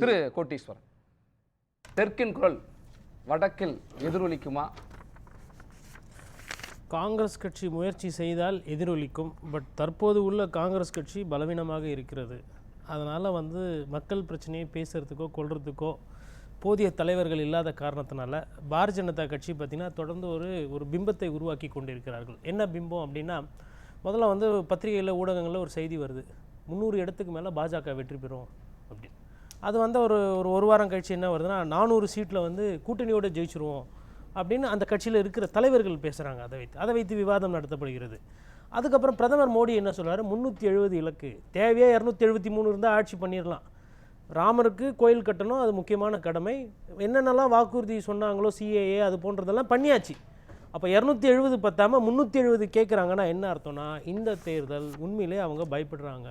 திரு கோட்டீஸ்வரன். தெற்கின் குரல் வடக்கில் எதிரொலிக்குமா? காங்கிரஸ் கட்சி முயற்சி செய்தால் எதிரொலிக்கும் பட் தற்போது உள்ள காங்கிரஸ் கட்சி பலவீனமாக இருக்கிறது. அதனால் வந்து மக்கள் பிரச்சனையை பேசுகிறதுக்கோ கொள்றதுக்கோ போதிய தலைவர்கள் இல்லாத காரணத்தினால பாரதிய ஜனதா கட்சி பார்த்திங்கன்னா தொடர்ந்து ஒரு ஒரு பிம்பத்தை உருவாக்கி கொண்டிருக்கிறார்கள். என்ன பிம்பம் அப்படின்னா முதல்ல வந்து பத்திரிகையில் ஊடகங்களில் ஒரு செய்தி வருது. முந்நூறு இடத்துக்கு மேலே பாஜக வெற்றி பெறும். அது வந்து ஒரு ஒரு ஒரு வாரம் கழிச்சு என்ன வருதுன்னா நானூறு சீட்டில் வந்து கூட்டணியோடு ஜெயிச்சிருவோம் அப்படின்னு அந்த கட்சியில் இருக்கிற தலைவர்கள் பேசுகிறாங்க அதை வைத்து. அதை வைத்து விவாதம் நடத்தப்படுகிறது. அதுக்கப்புறம் பிரதமர் மோடி என்ன சொல்றாரு? முந்நூற்றி எழுபது இலக்கு. தேவையாக இரநூத்தி எழுபத்தி மூணு இருந்தால் ஆட்சி பண்ணிடலாம் ராமருக்கு கோயில் கட்டணும் அது முக்கியமான கடமை. என்னென்னலாம் வாக்குறுதி சொன்னாங்களோ சிஏஏ அது போன்றதெல்லாம் பண்ணியாச்சு. அப்போ இரநூத்தி எழுபது பத்தாமல் முந்நூற்றி எழுபது கேட்குறாங்கன்னா என்ன அர்த்தம்னா இந்த தேர்தல் உண்மையிலே அவங்க பயப்படுறாங்க.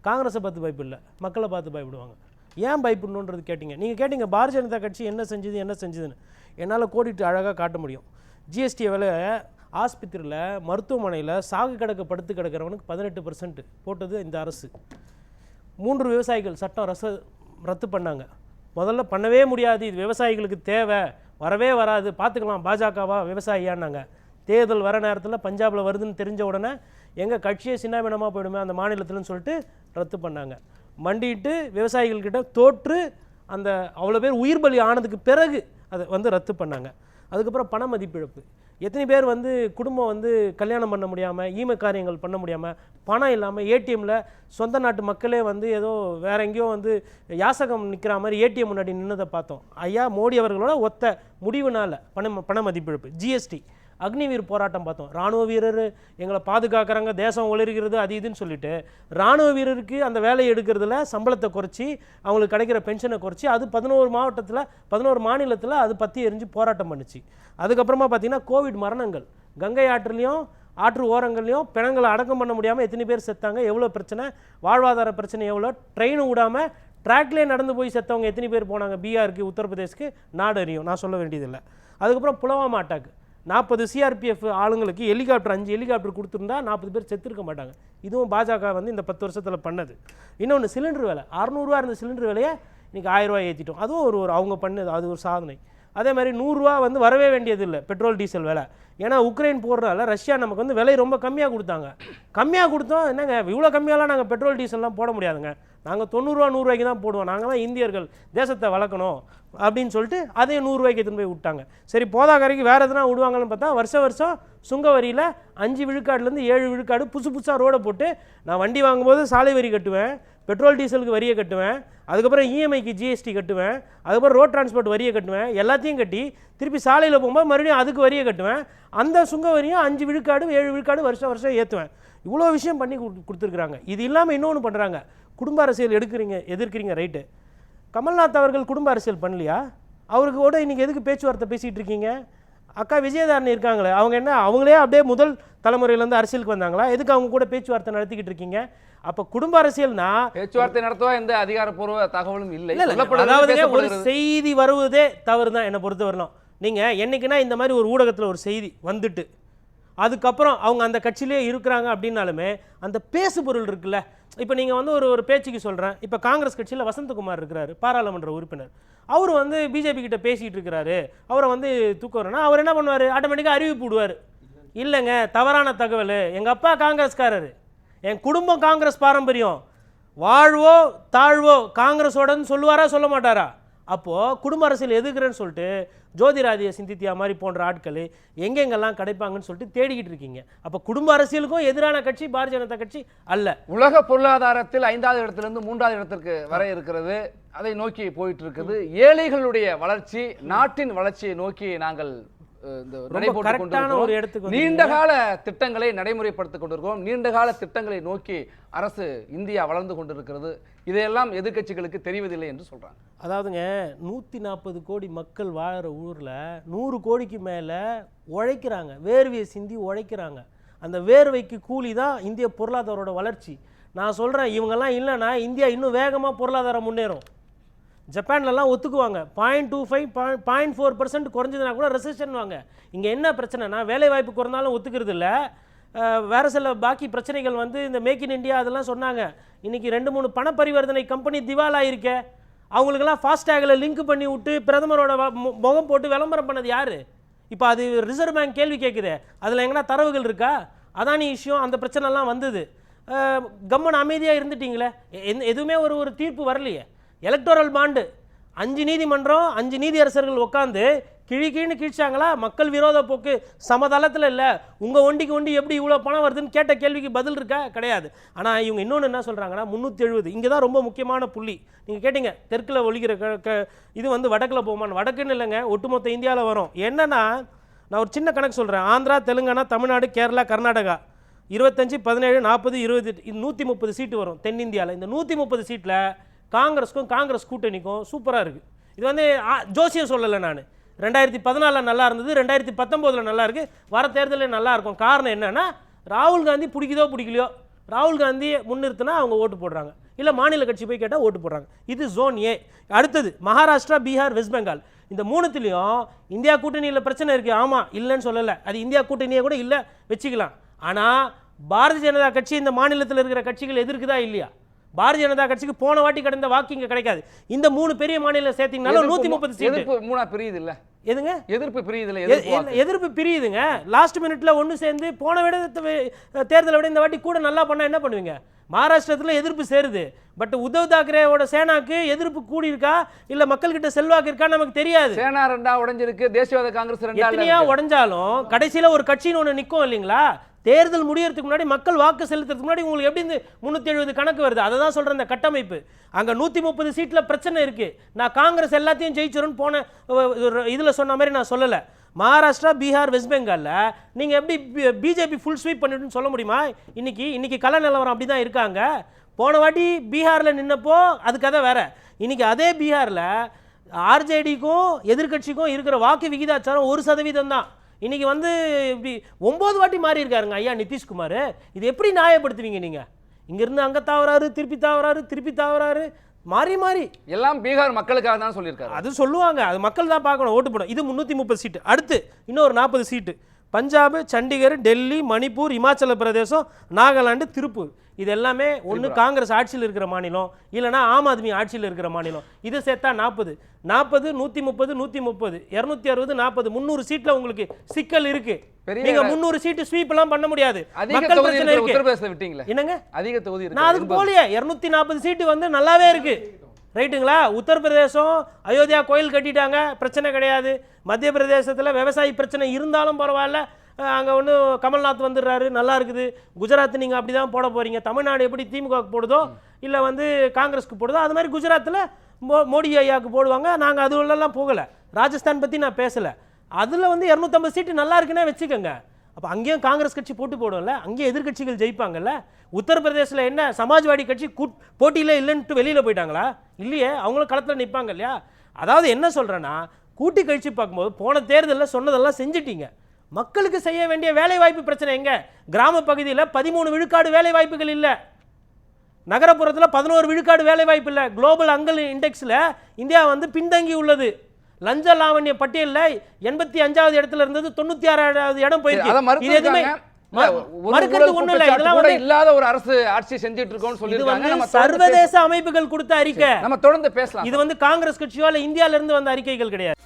காங்கிரஸை பார்த்து பயப்பில்லை. மக்களை பார்த்து பயப்படுவாங்க. ஏன் பயப்படணுன்றது கேட்டிங்க. நீங்கள் கேட்டிங்க பாரதிய ஜனதா கட்சி என்ன செஞ்சது என்ன செஞ்சதுன்னு. என்னால் கோடிட்டு அழகாக காட்ட முடியும். ஜிஎஸ்டி விலை ஆஸ்பத்திரியில் மருத்துவமனையில் சாகு கிடக்க படுத்து கிடக்கிறவனுக்கு பதினெட்டு பர்சன்ட் போட்டது இந்த அரசு. மூன்று விவசாயிகள் சட்டம் ரச ரத்து பண்ணாங்க. முதல்ல பண்ணவே முடியாது. இது விவசாயிகளுக்கு தேவை. வரவே வராது. பார்த்துக்கலாம் பாஜகவா விவசாயியான்னாங்க. தேர்தல் வர நேரத்தில் பஞ்சாபில் வருதுன்னு தெரிஞ்ச உடனே எங்கள் கட்சியே சின்னாவினமாக போயிடுமே அந்த மாநிலத்தில்னு சொல்லிட்டு ரத்து பண்ணாங்க. மண்டிட்டு விவசாயிகள்கிட்ட தோற்று அந்த அவ்வளோ பேர் உயிர் பலி ஆனதுக்கு பிறகு அதை வந்து ரத்து பண்ணாங்க. அதுக்கப்புறம் பண மதிப்பிழப்பு. எத்தனை பேர் வந்து குடும்பம் வந்து கல்யாணம் பண்ண முடியாமல் ஈம காரியங்கள் பண்ண முடியாமல் பணம் இல்லாமல் ஏடிஎம்மில் சொந்த நாட்டு மக்களே வந்து ஏதோ வேற எங்கேயோ வந்து யாசகம் நிற்கிற மாதிரி ஏடிஎம் முன்னாடி நின்னதை பார்த்தோம். ஐயா மோடி அவர்களோட ஒத்த முடிவுனால் பண பண மதிப்பிழப்பு ஜிஎஸ்டி அக்னிவீர் போராட்டம் பார்த்தோம். ராணுவ வீரர் எங்களை பாதுகாக்கிறாங்க தேசம் ஒளிர்கிறது அது இதுன்னு சொல்லிட்டு ராணுவ வீரருக்கு அந்த வேலையை எடுக்கிறதுல சம்பளத்தை குறைச்சி அவங்களுக்கு கிடைக்கிற பென்ஷனை குறைச்சி அது பதினோரு மாவட்டத்தில் பதினோரு மாநிலத்தில் அது பற்றி எரிஞ்சு போராட்டம் பண்ணுச்சு. அதுக்கப்புறமா பார்த்தீங்கன்னா கோவிட் மரணங்கள். கங்கை ஆற்றுலையும் ஆற்று ஓரங்கள்லையும் பிணங்களை அடக்கம் பண்ண முடியாமல் எத்தனை பேர் செத்தாங்க எவ்வளோ பிரச்சனை வாழ்வாதார பிரச்சனை எவ்வளோ ட்ரெயினும் விடாமல் ட்ராக்லேயே நடந்து போய் செத்தவங்க எத்தனை பேர் போனாங்க பீகாருக்கு உத்தரப்பிரதேஷ்க்கு நாடு அறியும் நான் சொல்ல வேண்டியதில்லை. அதுக்கப்புறம் புலவாமா அட்டாக் நாற்பது சிஆர்பிஎஃப் ஆளுங்களுக்கு ஹெலிகாப்டர் அஞ்சு ஹெலிகாப்டர் கொடுத்துருந்தா நாற்பது பேர் செத்துருக்க மாட்டாங்க. இதுவும் பாஜக வந்து இந்த பத்து வருஷத்தில் பண்ணது. இன்னொன்று சிலிண்டர் விலை. அறநூறுவா இருந்த சிலிண்டர் விலையை இன்றைக்கி ஆயிரரூவா ஏற்றிட்டோம் அதுவும் ஒரு ஒரு அவங்க பண்ணது அது ஒரு சாதனை. அதே மாதிரி நூறுரூவா வந்து வரவே வேண்டியதில்லை பெட்ரோல் டீசல் விலை. ஏன்னா உக்ரைன் போடுறதால ரஷ்யா நமக்கு வந்து விலை ரொம்ப கம்மியாக கொடுத்தாங்க. கம்மியாக கொடுத்தோம் என்னங்க இவ்வளோ கம்மியாலாம் நாங்கள் பெட்ரோல் டீசல்லாம் போட முடியாதுங்க. நாங்கள் தொண்ணூறுரூவா நூறுரூவாய்க்கு தான் போடுவோம். நாங்கள் தான் இந்தியர்கள். தேசத்தை வளர்க்கணும் அப்படின்னு சொல்லிட்டு அதையும் நூறுரூவாய்க்கு எடுத்துன்னு போய் விட்டாங்க. சரி போதாக்கரைக்கு வேறு எதுனா விடுவாங்கன்னு பார்த்தா வருஷம் வருஷம் சுங்க வரியில் அஞ்சு விழுக்காடுலேருந்து ஏழு விழுக்காடு புதுசு புதுசாக ரோடை போட்டு நான் வண்டி வாங்கும்போது சாலை வரி கட்டுவேன் பெட்ரோல் டீசலுக்கு வரியை கட்டுவேன் அதுக்கப்புறம் இஎம்ஐக்கு ஜிஎஸ்டி கட்டுவேன் அதுக்கப்புறம் ரோட் டிரான்ஸ்போர்ட் வரியை கட்டுவேன் எல்லாத்தையும் கட்டி திருப்பி சாலையில் போகும்போது மறுபடியும் அதுக்கு வரியை கட்டுவேன். அந்த சுங்க வரியும் அஞ்சு விழுக்காடு ஏழு விழுக்காடு வருஷம் வருஷம் ஏற்றுவேன் இவ்வளோ விஷயம் பண்ணி கொடு- கொடுத்துருக்குறாங்க. இது இல்லாமல் இன்னொன்று பண்ணுறாங்க குடும்ப அரசியல் எடுக்கிறீங்க எதிர்க்கிறீங்க ரைட்டு கமல்நாத் அவர்கள் குடும்ப அரசியல் பண்ணலையா? அவருக்கு கூட இன்னைக்கு எதுக்கு பேச்சுவார்த்தை பேசிகிட்டு இருக்கீங்க? அக்கா விஜயதாரணி இருக்காங்களே அவங்க என்ன அவங்களே அப்படியே முதல் தலைமுறையிலேருந்து அரசியலுக்கு வந்தாங்களா? எதுக்கு அவங்க கூட பேச்சுவார்த்தை நடத்திக்கிட்டு இருக்கீங்க? அப்போ குடும்ப அரசியல்னா பேச்சுவார்த்தை நடத்தவா எந்த அதிகாரப்பூர்வ தகவலும் இல்லை. அதாவது ஒரு. செய்தி வருவதே தவறு தான் என்னை பொறுத்த வரணும் நீங்க என்னைக்குன்னா இந்த மாதிரி ஒரு ஊடகத்துல ஒரு செய்தி வந்துட்டு அதுக்கப்புறம் அவங்க அந்த கட்சியிலே இருக்கிறாங்க அப்படின்னாலுமே அந்த பேசு பொருள் இருக்குல்ல. இப்போ நீங்கள் வந்து ஒரு ஒரு பேச்சுக்கு சொல்கிறேன் இப்போ காங்கிரஸ் கட்சியில் வசந்தகுமார் இருக்கிறாரு பாராளுமன்ற உறுப்பினர். அவர் வந்து பிஜேபி கிட்ட பேசிகிட்டு இருக்கிறாரு. அவரை வந்து தூக்குறோன்னா அவர் என்ன பண்ணுவார்? ஆட்டோமேட்டிக்காக அறிவிப்பு விடுவார் இல்லைங்க தவறான தகவல். எங்கள் அப்பா காங்கிரஸ்காரரு. என் குடும்பம் காங்கிரஸ் பாரம்பரியம். வாழ்வோ தாழ்வோ காங்கிரஸோடன்னு சொல்லுவாரா சொல்ல மாட்டாரா? அப்போது குடும்ப அரசியல் எதுக்குறேன்னு சொல்லிட்டு ஜோதிராதிய சிந்தித்தியா மாதிரி போன்ற ஆட்கள் எங்கெங்கெல்லாம் கிடைப்பாங்கன்னு சொல்லிட்டு தேடிக்கிட்டு இருக்கீங்க. அப்போ குடும்ப அரசியலுக்கும் எதிரான கட்சி பாரதிய ஜனதா கட்சி அல்ல. உலக பொருளாதாரத்தில் ஐந்தாவது இடத்திலிருந்து மூன்றாவது இடத்திற்கு வர இருக்கிறது. அதை நோக்கி போயிட்டு இருக்குது. ஏழைகளுடைய வளர்ச்சி நாட்டின் வளர்ச்சியை நோக்கி நாங்கள் இந்த கொண்டிருக்கிறோம். ஒரு இடத்துக்கு நீண்ட கால திட்டங்களை நடைமுறைப்படுத்திக் கொண்டிருக்கிறோம். நீண்ட கால திட்டங்களை நோக்கி அரசு இந்தியா வளர்ந்து கொண்டிருக்கிறது. இதையெல்லாம் எதிர்க்கட்சிகளுக்கு தெரிவதில்லை என்று சொல்றாங்க. அதாவதுங்க நூற்றி நாற்பது கோடி மக்கள் வாழுற ஊரில் நூறு கோடிக்கு மேலே உழைக்கிறாங்க. வேர்வையை சிந்தி உழைக்கிறாங்க. அந்த வேர்வைக்கு கூலி தான் இந்திய பொருளாதாரோட வளர்ச்சி. நான் சொல்கிறேன் இவங்கெல்லாம் இல்லைன்னா இந்தியா இன்னும் வேகமாக பொருளாதாரம் முன்னேறும். ஜப்பான்லலாம் ஒத்துக்குவாங்க. Point two five point four percent குறைஞ்சதுனா கூட ரெசிஷன் வாங்க இங்கே என்ன பிரச்சனைனா வேலை வாய்ப்பு குறைந்தாலும் ஒத்துக்கிறது இல்லை வேறு சில பாக்கி பிரச்சனைகள் வந்து இந்த மேக் இன் இண்டியா அதெல்லாம் சொன்னாங்க. இன்றைக்கி ரெண்டு மூணு பண பரிவர்த்தனை கம்பெனி திவாலாயிருக்க அவங்களுக்கெல்லாம் ஃபாஸ்டேகில் லிங்க் பண்ணி விட்டு பிரதமரோட மு- முகம் போட்டு விளம்பரம் பண்ணது யார்? இப்போ அது ரிசர்வ் பேங்க் கேள்வி கேட்குதே அதில் எங்கன்னா தரவுகள் இருக்கா? அதானி விஷயம் அந்த பிரச்சனைலாம் வந்தது. கம்மன் அமைதியாக இருந்துட்டிங்களே. எ- எதுவுமே ஒரு ஒரு தீர்ப்பு வரலையே. Electoral bond. அஞ்சு நீதிமன்றம் அஞ்சு நீதியரசர்கள் உட்காந்து கிழி கிழின்னு கிழிச்சாங்களா? மக்கள் விரோத போக்கு. சமதளத்தில் இல்லை. உங்கள் ஒண்டிக்கு ஒண்டி எப்படி இவ்வளோ பணம் வருதுன்னு கேட்ட கேள்விக்கு பதில் இருக்கா? கிடையாது. ஆனால் இவங்க இன்னொன்று என்ன சொல்கிறாங்கன்னா முந்நூற்றி எழுபது இங்கே தான் ரொம்ப முக்கியமான புள்ளி. நீங்கள் கேட்டிங்க தெற்கில் ஒழிக்கிற க க- இது வந்து வடக்கில் போகுமான்னு வடக்குன்னு இல்லைங்க ஒட்டுமொத்த இந்தியாவில் வரும். என்னென்னா நான் ஒரு சின்ன கணக்கு சொல்கிறேன் ஆந்திரா தெலுங்கானா தமிழ்நாடு கேரளா கர்நாடகா. இருபத்தஞ்சி பதினேழு நாற்பது இருபது நூற்றி முப்பது சீட்டு வரும் தென்னிந்தியாவில் இந்த நூற்றி முப்பது சீட்டில் காங்கிரஸுக்கும் காங்கிரஸ் கூட்டணிக்கும் சூப்பராக இருக்குது இது வந்து ஜோசியம் சொல்லலை நான். ரெண்டாயிரத்தி பதினாலில் நல்லா இருந்தது ரெண்டாயிரத்தி பத்தொம்போதில் நல்லா இருக்குது வர தேர்தலில் நல்லா இருக்கும். காரணம் என்னென்னா ராகுல் காந்தி பிடிக்குதோ பிடிக்கலையோ ராகுல் காந்தியை முன்னிறுத்தினா அவங்க ஓட்டு போடுறாங்க. இல்லை மாநில கட்சி போய் கேட்டால் ஓட்டு போடுறாங்க. இது ஜோன் ஏ அடுத்தது மகாராஷ்டிரா பீகார் வெஸ்ட் பெங்கால். இந்த மூணுத்துலேயும் இந்தியா கூட்டணியில் பிரச்சனை இருக்குது ஆமாம் இல்லைன்னு சொல்லலை. அது இந்தியா கூட்டணியே கூட இல்லை வச்சுக்கலாம். ஆனால் பாரதிய ஜனதா கட்சி இந்த மாநிலத்தில் இருக்கிற கட்சிகள் எதிர்க்குதா இல்லையா? பாரதிய ஜனதா கட்சிக்கு போன வாட்டி கடந்த வாக்கு இங்கே கிடைக்காது. இந்த மூணு பெரிய மாநிலம் சேர்த்தீங்கனாலும் நூற்றி முப்பது சீட்டு. எதிர்ப்பு மூணா பிரியுது இல்ல எதுங்க? எதிர்ப்பு பிரியுது இல்ல எ- எதிர்ப்பு பிரியுதுங்க. லாஸ்ட் மினிட்ல ஒன்று சேர்ந்து போன விட தேர்தலை விட இந்த வாட்டி கூட நல்லா பண்ணா என்ன பண்ணுவீங்க? மகாராஷ்டிரத்தில் எதிர்ப்பு சேருது. பட் உத்தவ் தாக்கரேவோட சேனாக்கு எதிர்ப்பு கூடி இருக்கா இல்ல மக்கள்கிட்ட செல்வாக்கு இருக்கா நமக்கு தெரியாது. சேனா ரெண்டா உடைஞ்சிருக்கு தேசியவாத காங்கிரஸ் ரெண்டா உடைஞ்சாலும் கடைசியில ஒரு கட்சின்னு ஒன்று நிற்கும் இல்லைங்களா? தேர்தல் முடியறதுக்கு முன்னாடி மக்கள் வாக்கு செலுத்துறதுக்கு முன்னாடி உங்களுக்கு எப்படி இந்த முந்நூற்றி எழுபது கணக்கு வருது? அதை தான் சொல்கிறேன் இந்த கட்டமைப்பு. அங்கே நூற்றி முப்பது சீட்டில் பிரச்சனை இருக்குது நான் காங்கிரஸ் எல்லாத்தையும் ஜெயிச்சிரும்னு போன இதில் சொன்ன மாதிரி நான் சொல்லலை. மகாராஷ்டிரா பீகார் வெஸ்ட் பெங்காலில் நீங்கள் எப்படி பிஜேபி ஃபுல் ஸ்வீப் பண்ணிட்டுன்னு சொல்ல முடியுமா? இன்றைக்கி இன்றைக்கி கல நிலவரம் அப்படி தான் இருக்காங்க. போன வாட்டி பீகாரில் நின்னப்போ அது கதை வேறு. இன்னைக்கு அதே பீகாரில் ஆர்ஜேடிக்கும் எதிர்க்கட்சிக்கும் இருக்கிற வாக்கு விகிதாச்சாரம் ஒரு சதவீதம் தான் இன்னைக்கு வந்து இப்படி ஒன்பது வாட்டி மாறி இருக்காருங்க ஐயா நிதிஷ்குமார். இது எப்படி நியாயப்படுத்துவீங்க நீங்க? இங்கிருந்து அங்க தாவறாரு திருப்பி தாவறாரு திருப்பி தாவறாரு மாறி மாறி. எல்லாம் பீகார் மக்களுக்காக தான் சொல்லியிருக்காரு. அது சொல்லுவாங்க. அது மக்கள் தான் பார்க்கணும் ஓட்டு போடும் இது முந்நூற்றி முப்பது சீட்டு. அடுத்து இன்னொரு நாற்பது சீட்டு. பஞ்சாப் சண்டிகர் டெல்லி மணிப்பூர் இமாச்சல பிரதேசம் நாகாலாந்து திருப்பூர். இது எல்லாமே ஒன்று காங்கிரஸ் ஆட்சியில் இருக்கிற மாநிலம். இல்லைன்னா ஆம் ஆத்மி ஆட்சியில் இருக்கிற மாநிலம். இது சேர்த்தா நாற்பது நாற்பது நூற்றி முப்பது நூற்றி முப்பது. இரநூத்தி அறுபது நாற்பது முந்நூறு சீட்டில் உங்களுக்கு சிக்கல் இருக்கு. நீங்க முந்நூறு சீட்டு ஸ்வீப் எல்லாம் பண்ண முடியாது. மக்கள் பிரச்சனை இருக்கு. என்னங்க? அதிக தொகுதி நான் அதுக்கு போலியே இரநூத்தி நாற்பது சீட்டு வந்து நல்லாவே இருக்கு. ரைட்டுங்களா? உத்தரப்பிரதேசம் அயோத்தியா கோயில் கட்டிட்டாங்க பிரச்சனை கிடையாது. மத்திய பிரதேசத்தில் விவசாயி பிரச்சனை இருந்தாலும் பரவாயில்ல. அங்கே ஒன்று கமல்நாத் வந்துடுறாரு நல்லா இருக்குது. குஜராத் நீங்கள் அப்படி தான் போட போகிறீங்க தமிழ்நாடு எப்படி திமுக போடுதோ இல்லை வந்து காங்கிரஸ்க்கு போடுதோ அது மாதிரி குஜராத்தில் மோ மோடி ஐயாவுக்கு போடுவாங்க. நாங்கள் அது போகலை. ராஜஸ்தான் பற்றி நான் பேசலை. அதில் வந்து இரநூத்தம்பது சீட்டு நல்லா இருக்குன்னே வச்சுக்கோங்க. அப்போ அங்கேயும் காங்கிரஸ் கட்சி போட்டு போடும்ல அங்கேயும் எதிர்கட்சிகள் ஜெயிப்பாங்கல்ல? உத்தரப்பிரதேசில் என்ன சமாஜ்வாடி கட்சி கூட் போட்டியில் இல்லைன்ட்டு வெளியில் போயிட்டாங்களா? இல்லையே அவங்களும் களத்தில் நிற்பாங்க இல்லையா? அதாவது என்ன சொல்கிறேன்னா கூட்டி கழிச்சு பார்க்கும்போது போன தேர்தலில் சொன்னதெல்லாம் செஞ்சிட்டீங்க. மக்களுக்கு செய்ய வேண்டிய வேலை வாய்ப்பு பிரச்சனை எங்க? கிராம பகுதியில் பதிமூணு விழுக்காடு வேலை வாய்ப்புகள் இல்லை. நகரப்புறத்தில் பதினோரு விழுக்காடு வேலை வாய்ப்பு இல்லை. குளோபல் அங்கல் இண்டெக்ஸில் இந்தியா வந்து பின்தங்கி உள்ளது. லஞ்ச லாவண்ய பட்டியலில் எண்பத்தி அஞ்சாவது இடத்துல இருந்தது தொண்ணூத்தி ஆறாவது இடம் போயிருக்கு. இது எதுவுமே இல்லாத ஒரு அரசு ஆட்சி செஞ்சுட்டு இருக்கோம்னு தொடர்ந்து சர்வதேச அமைப்புகள் கொடுத்த அறிக்கை. நம்ம தொடர்ந்து பேசலாம். இது வந்து காங்கிரஸ் கட்சியோ இல்ல இந்தியால இருந்து வந்த அறிக்கைகள் கிடையாது.